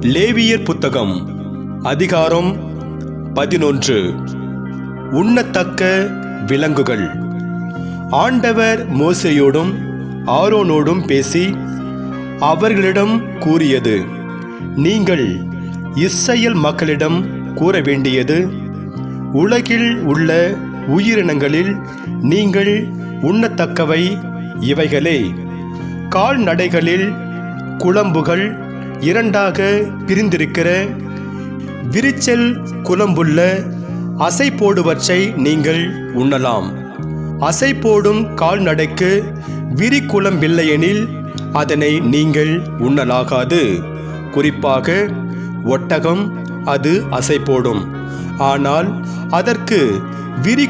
லேவியர் புத்தகம் அதிகாரம் பதினொன்று. உண்ணத்தக்க விலங்குகள். ஆண்டவர் மோசையோடும் ஆரோனோடும் பேசி அவர்களிடம் கூறியது நீங்கள் இஸ்ரவேல் மக்களிடம் கூற வேண்டியது உலகில் உள்ள உயிரினங்களில் நீங்கள் உண்ணத்தக்கவை இவைகளே. கால்நடைகளில் குழம்புகள் இரண்டாக பிரிந்திருக்கிற விரிச்சல் குலம்புள்ள அசை போடுவற்றை நீங்கள் உண்ணலாம். அசை போடும் கால்நடைக்கு விரிக்குளம்பில்லையெனில் அதனை நீங்கள் உண்ணலாகாது. குறிப்பாக ஒட்டகம் அது அசை போடும். ஆனால் அதற்கு விரி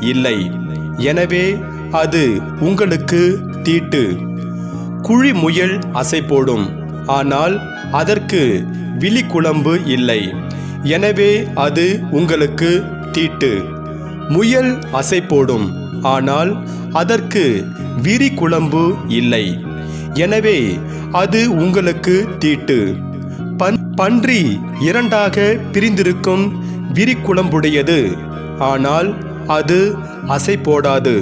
இல்லை. எனவே அது உங்களுக்கு தீட்டு. குழி முயல் அசை போடும். ஆனால் அதற்கு விழிக்குழம்பு இல்லை. எனவே அது உங்களுக்கு தீட்டு. முயல் அசை போடும் ஆனால் அதற்கு விரி குழம்பு இல்லை. எனவே அது உங்களுக்கு தீட்டு. பன் பன்றி இரண்டாக பிரிந்திருக்கும் விரிக்குழம்புடையது. ஆனால் அது அசை போடாது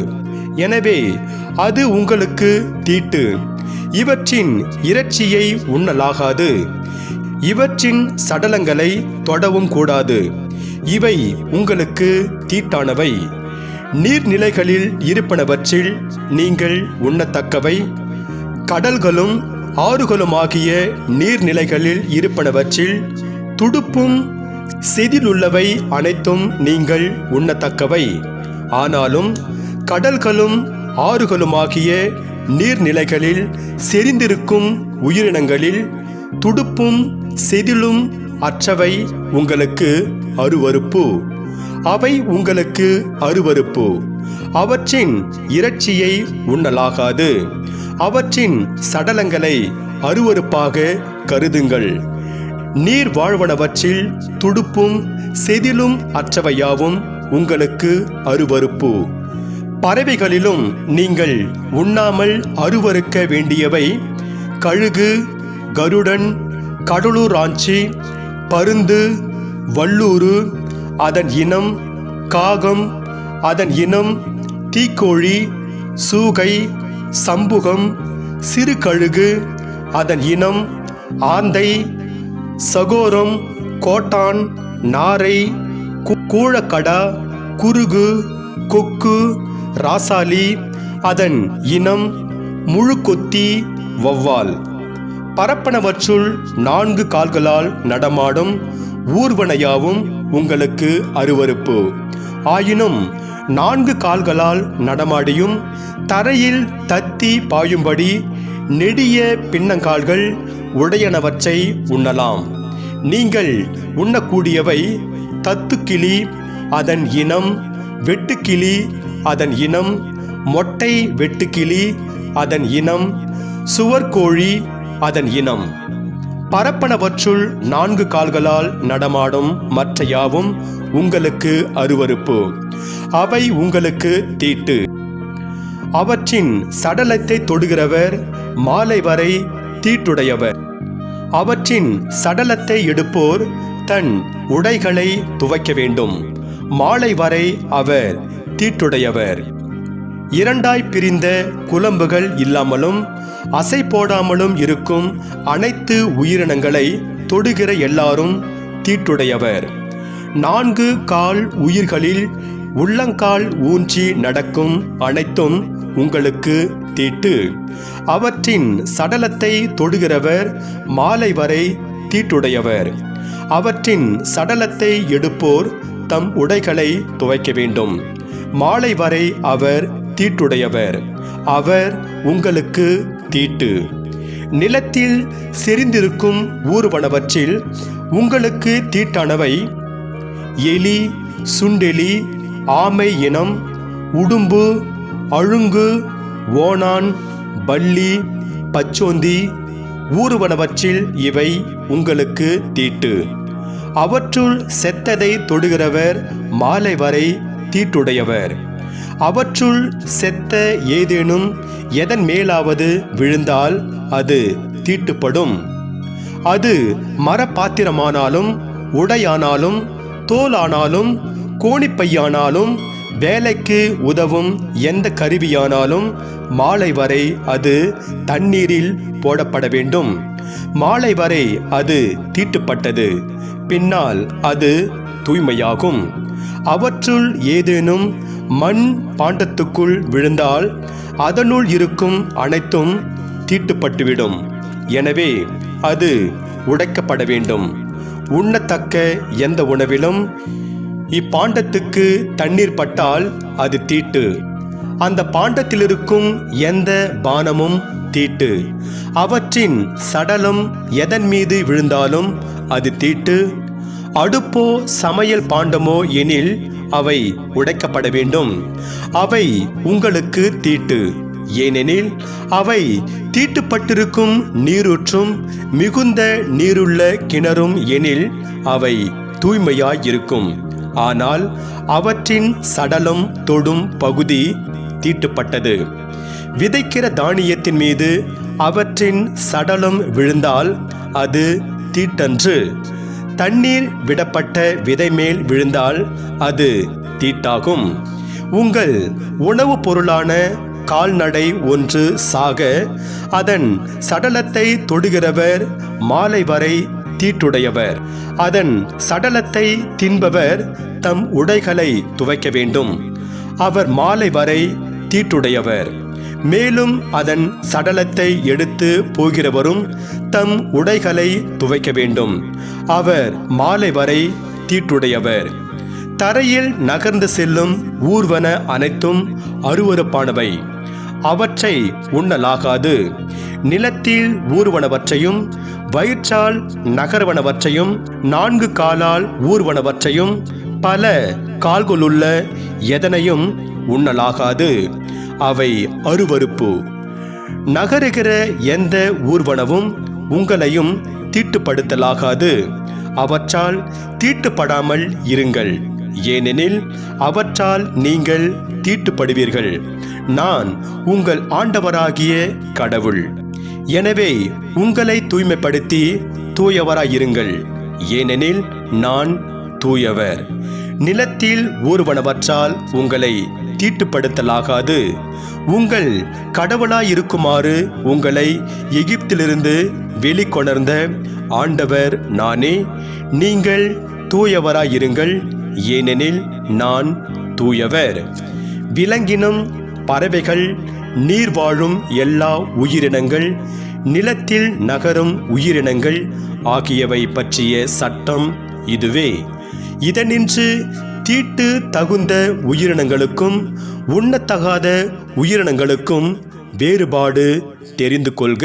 எனவே அது உங்களுக்கு தீட்டு. இவற்றின் இறைச்சியை உண்ணலாகாது. இவற்றின் சடலங்களை தொடவும் கூடாது. இவை உங்களுக்கு தீட்டானவை. நீர்நிலைகளில் இருப்பனவற்றில் நீங்கள் உண்ணத்தக்கவை. கடல்களும் ஆறுகளுமாகிய நீர்நிலைகளில் இருப்பனவற்றில் துடுப்பும் செதிலுள்ளவை அனைத்தும் நீங்கள் உண்ணத்தக்கவை. ஆனாலும் கடல்களும் ஆறுகளுமாகிய நீர்நிலைகளில் செறிந்திருக்கும் உயிரினங்களில் துடுப்பும் செதிலும் அற்றவை உங்களுக்கு அருவருப்பு. அவை உங்களுக்கு அருவருப்பு. அவற்றின் இறைச்சியை உண்ணலாகாது. அவற்றின் சடலங்களை அருவருப்பாக கருதுங்கள். நீர் வாழ்வனவற்றில் துடுப்பும் செதிலும் அற்றவையாவும் உங்களுக்கு அருவருப்பு. பறவைகளிலும் நீங்கள் உண்ணாமல் அருவறுக்க வேண்டியவை கழுகு கருடன் கடலூராஞ்சி பருந்து வல்லூறு அதன் இனம் காகம் அதன் இனம் தீக்கோழி சூகை சம்புகம் சிறு கழுகு அதன் இனம் ஆந்தை சகோரம் கோட்டான் நாரை கூழக்கடா குருகு கொக்கு ராசாலி அதன் இனம் முழுக்கொத்தி வௌவால். பரப்பனவற்றுள் நான்கு கால்களால் நடமாடும் ஊர்வனையாவும் உங்களுக்கு அருவருப்பு. ஆயினும் நான்கு கால்களால் நடமாடியும் தரையில் தத்தி பாயும்படி நெடிய பின்னங்கால்கள் உடையனவற்றை உண்ணலாம். நீங்கள் உண்ணக்கூடியவை தத்துக்கிளி அதன் இனம் வெட்டுக்கிளி அதன் இனம் மொட்டை வெட்டுக்கிளி அதன் இனம் சுவர்கோழி அதன் இனம். பரப்பனவற்றுள் நான்கு கால்களால் நடமாடும் மற்ற யாவும் உங்களுக்கு அருவருப்பு. அவை உங்களுக்கு தீட்டு. அவற்றின் சடலத்தை தொடுகிறவர் மாலை வரை தீட்டுடையவர். அவற்றின் சடலத்தை எடுப்போர் தன் உடைகளை துவைக்க வேண்டும். மாலை வரை அவர் தீட்டுடையவர். இரண்டாய் பிரிந்த குழம்புகள் இல்லாமலும் அசை போடாமலும் இருக்கும் அனைத்து உயிரினங்களை தொடுகிற எல்லாரும் தீட்டுடையவர். நான்கு கால் உயிர்களில் உள்ளங்கால் ஊன்றி நடக்கும் அனைத்தும் உங்களுக்கு தீட்டு. அவற்றின் சடலத்தை தொடுகிறவர் மாலை வரை தீட்டுடையவர். அவற்றின் சடலத்தை எடுப்போர் தம் உடைகளை துவைக்க வேண்டும். மாலை வரை அவர் தீட்டுடையவர். அவர் உங்களுக்கு தீட்டு. நிலத்தில் செறிந்திருக்கும் ஊர்வனவற்றில் உங்களுக்கு தீட்டானவை. எலி சுண்டெலி ஆமை இனம் உடும்பு அழுங்கு ஓணான் பள்ளி பச்சோந்தி ஊர்வனவற்றில் இவை உங்களுக்கு தீட்டு. அவற்றுள் செத்ததை தொடுகிறவர் மாலை வரை தீட்டுடையவர். அவற்றுள் செத்த ஏதேனும் எதன் மேலாவது விழுந்தால் அது தீட்டுப்படும். அது மரப்பாத்திரமானாலும் உடையானாலும் தோலானாலும் கோணிப்பையானாலும் வேலைக்கு உதவும் எந்த கருவியானாலும் மாலை வரை அது தண்ணீரில் போடப்பட வேண்டும். மாலை வரை அது தீட்டுப்பட்டது. பின்னால் அது தூய்மையாகும். அவற்றுள் ஏதேனும் மண் பாண்டத்துக்குள் விழுந்தால் அதனுள் இருக்கும் அனைத்தும் தீட்டுப்பட்டுவிடும். எனவே அது உடைக்கப்பட வேண்டும். உண்ணத்தக்க எந்த உணவிலும் இப்பாண்டத்துக்கு தண்ணீர் பட்டால் அது தீட்டு. அந்த பாண்டத்தில் இருக்கும் எந்த பானமும் தீட்டு. அவற்றின் சடலம் எதன் மீது விழுந்தாலும் அது தீட்டு. அடுப்போ சமையல் பாண்டமோ எனில் அவை உடைக்கப்பட வேண்டும். அவை உங்களுக்கு தீட்டு. ஏனெனில் அவை தீட்டுப்பட்டிருக்கும் நீரூற்றும் மிகுந்த நீருள்ள கிணறும் எனில் அவை தூய்மையாயிருக்கும். ஆனால் அவற்றின் சடலம் தொடும் பகுதி தீட்டுப்பட்டது. விதைக்கிற தானியத்தின் மீது அவற்றின் சடலம் விழுந்தால் அது தீட்டன்று. தண்ணீர் விடப்பட்ட விதை மேல் விழுந்தால் அது தீட்டாகும். உங்கள் உணவுப் பொருளான கால்நடை ஒன்று சாக அதன் சடலத்தை தொடுகிறவர் மாலை வரை தீட்டுடையவர். அதன் சடலத்தை தின்பவர் தம் உடைகளை துவைக்க வேண்டும். அவர் மாலை வரை தீட்டுடையவர். மேலும் அதன் சடலத்தை எடுத்து போகிறவரும் தம் உடைகளை துவைக்க வேண்டும். அவர் மாலை வரை தீட்டுடையவர். தரையில் நகர்ந்து செல்லும் ஊர்வன அனைத்தும் அருவருப்பானவை. அவற்றை உண்ணலாகாது. நிலத்தில் ஊர்வனவற்றையும் வயிற்றால் நகர்வனவற்றையும் நான்கு காலால் ஊர்வனவற்றையும் பல கால்களுள்ள எதனையும் உண்ணலாகாது. அவை அருவருப்பு. நகருகிற எந்த ஊர்வனவும் உங்களையும் தீட்டுப்படுத்தலாகாது. அவற்றால் தீட்டுப்படாமல் இருங்கள். ஏனெனில் அவற்றால் நீங்கள் தீட்டுப்படுவீர்கள். நான் உங்கள் ஆண்டவராகிய கடவுள். எனவே உங்களை தூய்மைப்படுத்தி தூயவராயிருங்கள். ஏனெனில் நான் தூயவர். நிலத்தில் ஊர்வனவற்றால் உங்களை தீட்டுப்படுத்தலாகாது. உங்கள் கடவுளாயிருக்குமாறு உங்களை எகிப்திலிருந்து வெளிக்கொணர்ந்த ஆண்டவர் நானே. நீங்கள் தூயவராயிருங்கள் ஏனெனில் நான் தூயவர். விலங்கினம் பறவைகள் நீர் வாழும் எல்லா உயிரினங்கள் நிலத்தில் நகரும் உயிரினங்கள் ஆகியவை பற்றிய சட்டம் இதுவே. இதனின்று தீட்டு தகுந்த உயிரினங்களுக்கும் உண்ணத்தகாத உயிரினங்களுக்கும் வேறுபாடு தெரிந்து கொள்க.